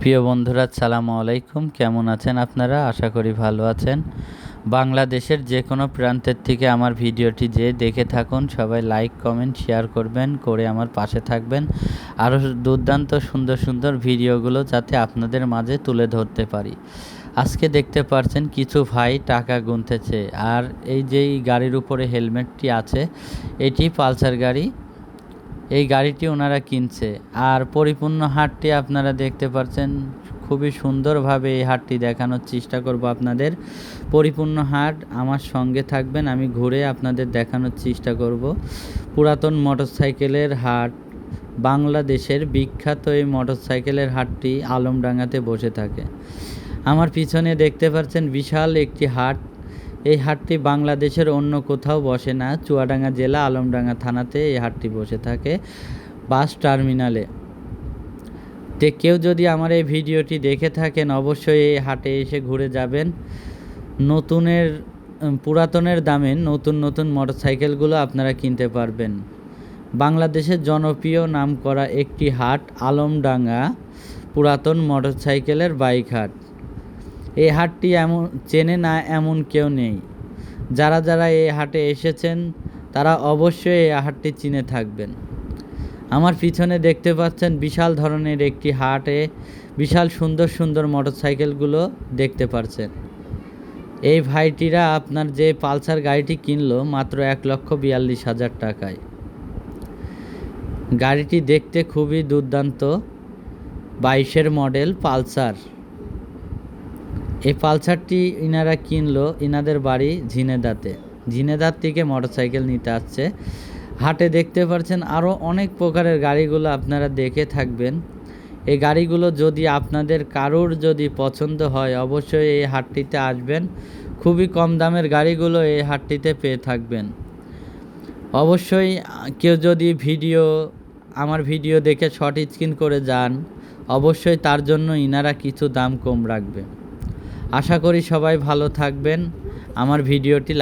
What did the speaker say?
প্রিয় বন্ধুরা সালামু আলাইকুম। কেমন আছেন আপনারা? আশা করি ভালো আছেন। বাংলাদেশের যে কোনো প্রান্তের থেকে আমার ভিডিওটি যে দেখে থাকুন, সবাই লাইক, কমেন্ট, শেয়ার করবেন, করে আমার পাশে থাকবেন। আরও দুর্দান্ত সুন্দর সুন্দর ভিডিওগুলো যাতে আপনাদের মাঝে তুলে ধরতে পারি। আজকে দেখতে পাচ্ছেন কিছু ভাই টাকা গুনতেছে। আর এই যেই গাড়ির উপরে হেলমেটটি আছে, এটি পালসার গাড়ি। এই গাড়িটি ওনারা কিনছে। আর পরিপূর্ণ হাটটি আপনারা দেখতে পাচ্ছেন খুবই সুন্দরভাবে এই হাটটি দেখানোর চেষ্টা করব আপনাদের। পরিপূর্ণ হাট আমার সঙ্গে থাকবেন, আমি ঘুরে আপনাদের দেখানোর চেষ্টা করব। পুরাতন মোটরসাইকেলের হাট, বাংলাদেশের বিখ্যাত এই মোটরসাইকেলের হাটটি আলমডাঙ্গাতে বসে থাকে। আমার পিছনে দেখতে পাচ্ছেন বিশাল একটি হাট এই হাটটি বাংলাদেশের অন্য কোথাও বসে না। চুয়াডাঙ্গা জেলা আলমডাঙ্গা থানাতে এই হাটটি বসে থাকে বাস টার্মিনালে। তে কেউ যদি আমার এই ভিডিওটি দেখে থাকেন, অবশ্যই এই হাটে এসে ঘুরে যাবেন। নতুনের পুরাতনের দামে নতুন নতুন মোটরসাইকেলগুলো আপনারা কিনতে পারবেন। বাংলাদেশের জনপ্রিয় নাম করা একটি হাট আলমডাঙ্গা পুরাতন মোটরসাইকেলের বাইক হাট। এই হাটটি এমন, চেনে না এমন কেউ নেই। যারা যারা এই হাটে এসেছেন, তারা অবশ্যই এই হাটটি চিনে থাকবেন। আমার পিছনে দেখতে পাচ্ছেন বিশাল ধরনের একটি হাটে বিশাল সুন্দর সুন্দর মোটরসাইকেলগুলো দেখতে পাচ্ছেন এই ভাইটিরা আপনার যে পালসার গাড়িটি কিনলো মাত্র এক লক্ষ বিয়াল্লিশ হাজার টাকায়। গাড়িটি দেখতে খুবই দুর্দান্ত। বাইশের মডেল পালসার। এই পালসারটি ইনারা কিনলো ইনাদের বাড়ি ঝিনেদাতে। ঝিনেদার থেকে মোটরসাইকেল নিতে আসছে। হাটে দেখতে পাচ্ছেন আরও অনেক প্রকারের গাড়িগুলো আপনারা দেখে থাকবেন। এই গাড়িগুলো যদি আপনাদের কারোর যদি পছন্দ হয়, অবশ্যই এই হাটটিতে আসবেন। খুবই কম দামের গাড়িগুলো এই হাটটিতে পেয়ে থাকবেন। অবশ্যই কেউ যদি ভিডিও, আমার ভিডিও দেখে শর্ট স্ক্রিন করে যান, অবশ্যই তার জন্য ইনারা কিছু দাম কম রাখবে। আশা করি সবাই ভালো থাকবেন। আমার ভিডিওটি